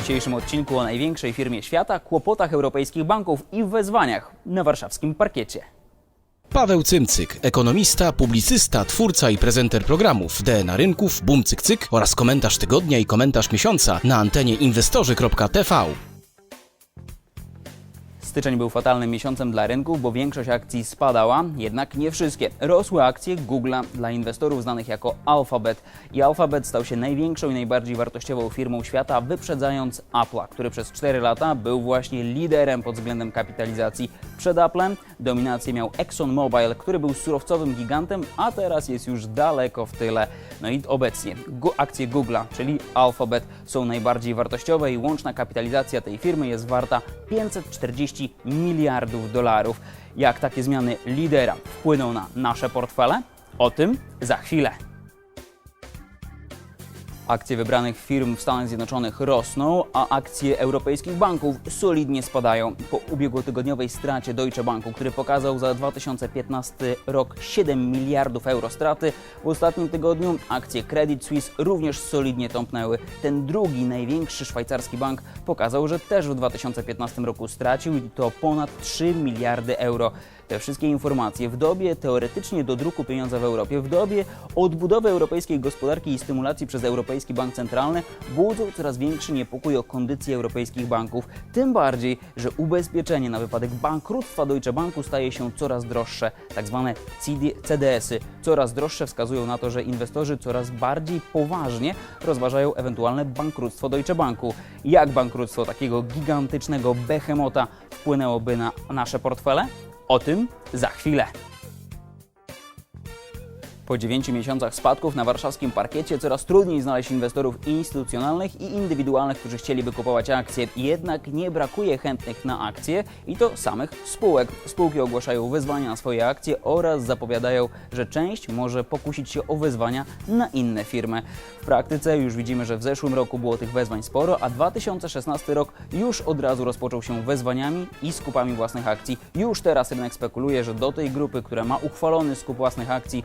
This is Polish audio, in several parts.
dzisiejszym odcinku o największej firmie świata, kłopotach europejskich banków i wezwaniach na warszawskim parkiecie. Paweł Cymcyk, ekonomista, publicysta, twórca i prezenter programów DNA Rynków, Bum Cyk Cyk oraz komentarz tygodnia i komentarz miesiąca na antenie inwestorzy.tv. Styczeń był fatalnym miesiącem dla rynków, bo większość akcji spadała, jednak nie wszystkie. Rosły akcje Google'a dla inwestorów znanych jako Alphabet. I Alphabet stał się największą i najbardziej wartościową firmą świata, wyprzedzając Apple'a, który przez 4 lata był właśnie liderem pod względem kapitalizacji. Przed Applem dominację miał ExxonMobil, który był surowcowym gigantem, a teraz jest już daleko w tyle. No i obecnie akcje Google'a, czyli Alphabet, są najbardziej wartościowe i łączna kapitalizacja tej firmy jest warta 540 miliardów dolarów. Jak takie zmiany lidera wpłyną na nasze portfele? O tym za chwilę. Akcje wybranych firm w Stanach Zjednoczonych rosną, a akcje europejskich banków solidnie spadają. Po ubiegłotygodniowej stracie Deutsche Banku, który pokazał za 2015 rok 7 miliardów euro straty, w ostatnim tygodniu akcje Credit Suisse również solidnie tąpnęły. Ten drugi, największy szwajcarski bank pokazał, że też w 2015 roku stracił i to ponad 3 miliardy euro. Te wszystkie informacje w dobie teoretycznie do druku pieniądza w Europie, w dobie odbudowy europejskiej gospodarki i stymulacji przez Europejski Bank Centralny budzą coraz większy niepokój o kondycji europejskich banków. Tym bardziej, że ubezpieczenie na wypadek bankructwa Deutsche Banku staje się coraz droższe. Tak zwane CD CDS-y coraz droższe wskazują na to, że inwestorzy coraz bardziej poważnie rozważają ewentualne bankructwo Deutsche Banku. Jak bankructwo takiego gigantycznego behemota wpłynęłoby na nasze portfele? O tym za chwilę. Po 9 miesiącach spadków na warszawskim parkiecie coraz trudniej znaleźć inwestorów instytucjonalnych i indywidualnych, którzy chcieliby kupować akcje. Jednak nie brakuje chętnych na akcje i to samych spółek. Spółki ogłaszają wezwania na swoje akcje oraz zapowiadają, że część może pokusić się o wezwania na inne firmy. W praktyce już widzimy, że w zeszłym roku było tych wezwań sporo, a 2016 rok już od razu rozpoczął się wezwaniami i skupami własnych akcji. Już teraz rynek spekuluje, że do tej grupy, która ma uchwalony skup własnych akcji,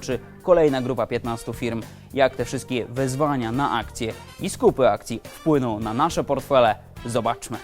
dołączy kolejna grupa 15 firm. Jak te wszystkie wezwania na akcje i skupy akcji wpłyną na nasze portfele, zobaczmy.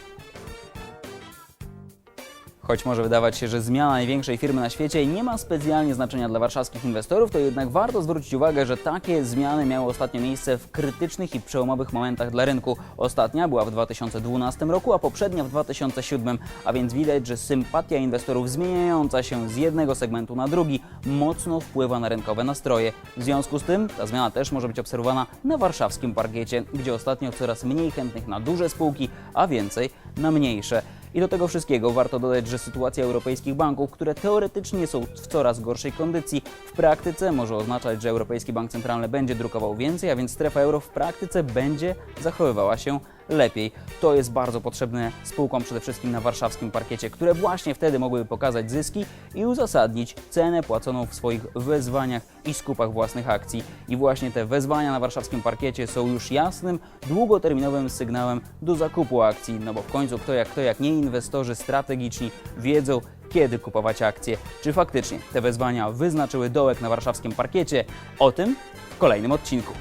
Choć może wydawać się, że zmiana największej firmy na świecie nie ma specjalnie znaczenia dla warszawskich inwestorów, to jednak warto zwrócić uwagę, że takie zmiany miały ostatnio miejsce w krytycznych i przełomowych momentach dla rynku. Ostatnia była w 2012 roku, a poprzednia w 2007, a więc widać, że sympatia inwestorów zmieniająca się z jednego segmentu na drugi mocno wpływa na rynkowe nastroje. W związku z tym ta zmiana też może być obserwowana na warszawskim parkiecie, gdzie ostatnio coraz mniej chętnych na duże spółki, a więcej na mniejsze. I do tego wszystkiego warto dodać, że sytuacja europejskich banków, które teoretycznie są w coraz gorszej kondycji, w praktyce może oznaczać, że Europejski Bank Centralny będzie drukował więcej, a więc strefa euro w praktyce będzie zachowywała się lepiej. To jest bardzo potrzebne spółkom przede wszystkim na warszawskim parkiecie, które właśnie wtedy mogłyby pokazać zyski i uzasadnić cenę płaconą w swoich wezwaniach i skupach własnych akcji. I właśnie te wezwania na warszawskim parkiecie są już jasnym, długoterminowym sygnałem do zakupu akcji, no bo w końcu kto jak kto jak nie inwestorzy strategiczni wiedzą, kiedy kupować akcje. Czy faktycznie te wezwania wyznaczyły dołek na warszawskim parkiecie? O tym w kolejnym odcinku.